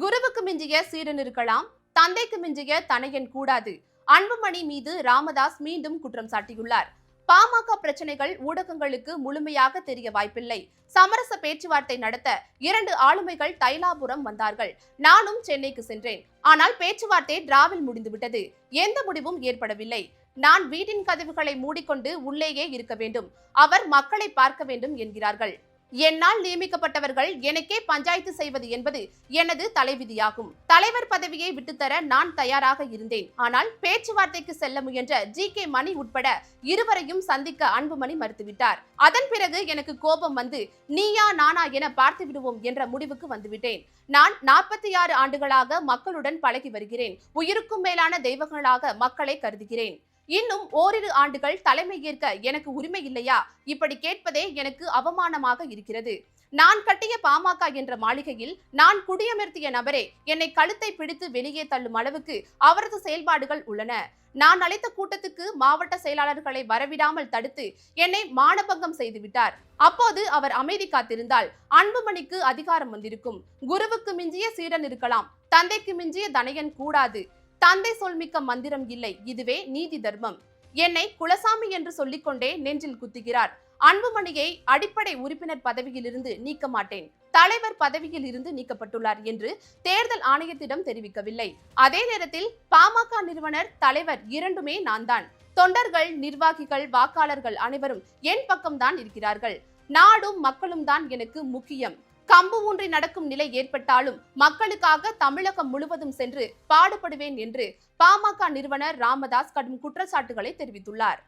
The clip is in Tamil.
குருவுக்கு மிஞ்சிய சீடன் இருக்கலாம் தந்தைக்கு மிஞ்சிய தனையன் கூடாது. அன்புமணி மீது ராமதாஸ் மீண்டும் குற்றம் சாட்டியுள்ளார். பாமக பிரச்சனைகள் ஊடகங்களுக்கு முழுமையாக தெரிய வாய்ப்பில்லை. சமரச பேச்சுவார்த்தை நடத்த இரண்டு ஆளுமைகள் தைலாபுரம் வந்தார்கள். நானும் சென்னைக்கு சென்றேன். ஆனால் பேச்சுவார்த்தை டிராவில் முடிந்துவிட்டது. எந்த முடிவும் ஏற்படவில்லை. நான் வீட்டின் கதவுகளை மூடிக்கொண்டு உள்ளேயே இருக்க வேண்டும். அவர் மக்களை பார்க்க வேண்டும் என்கிறார்கள். என்னால் நியமிக்கப்பட்டவர்கள் எனக்கே பஞ்சாயத்து செய்வது என்பது எனது தலைவிதியாகும். தலைவர் பதவியை விட்டுத்தர நான் தயாராக இருந்தேன். ஆனால் பேச்சுவார்த்தைக்கு செல்ல முயன்ற ஜி கே மணி உட்பட இருவரையும் சந்திக்க அன்புமணி மறுத்துவிட்டார். அதன் பிறகு எனக்கு கோபம் வந்து நீயா நானா என பார்த்து விடுவோம் என்ற முடிவுக்கு வந்துவிட்டேன். நான் நாற்பத்தி ஆறு ஆண்டுகளாக மக்களுடன் பழகி வருகிறேன். உயிருக்கும் மேலான தெய்வங்களாக மக்களை கருதுகிறேன். இன்னும் ஓரிரு ஆண்டுகள் தலைமை ஏற்க எனக்கு உரிமை இல்லையா? இப்படி கேட்பதே எனக்கு அவமானமாக இருக்கிறது. நான் கட்டிய பாமக என்ற மாளிகையில் நான் குடியமர்த்திய நபரே. என்னை கழுத்தை பிடித்து வெளியே தள்ளும் அளவுக்கு அவரது செயல்பாடுகள் உள்ளன. நான் அழைத்த கூட்டத்துக்கு மாவட்ட செயலாளர்களை வரவிடாமல் தடுத்து என்னை மானபங்கம் செய்துவிட்டார். அப்போது அவர் அமைதி காத்திருந்தால் அன்புமணிக்கு அதிகாரம் வந்திருக்கும். குருவுக்கு மிஞ்சிய சீடன் இருக்கலாம். தந்தைக்கு மிஞ்சிய தனையன் கூடாது. தந்தை சொல்மிக்க மந்திரம் இல்லை இதுவே நீதி தர்மம். என்னை குலசாமி என்று சொல்லிக்கொண்டே நெஞ்சில் குத்துகிறார். அன்புமணியை அடிப்படை உறுப்பினர் பதவியிலிருந்து நீக்க மாட்டேன். தலைவர் பதவியில் இருந்து நீக்கப்பட்டுள்ளார் என்று தேர்தல் ஆணையத்திடம் தெரிவிக்கவில்லை. அதே நேரத்தில் பாமக நிறுவனர் தலைவர் இரண்டுமே நான் தான் தொண்டர்கள் நிர்வாகிகள் வாக்காளர்கள் அனைவரும் என் பக்கம்தான் இருக்கிறார்கள். நாடும் மக்களும் தான் எனக்கு முக்கியம். கம்பு ஊன்றி நடக்கும் நிலை ஏற்பட்டாலும் மக்களுக்காக தமிழகம் முழுவதும் சென்று பாடுபடுவேன் என்று பாமக நிறுவனர் ராமதாஸ் கடும் குற்றச்சாட்டுகளை தெரிவித்துள்ளார்.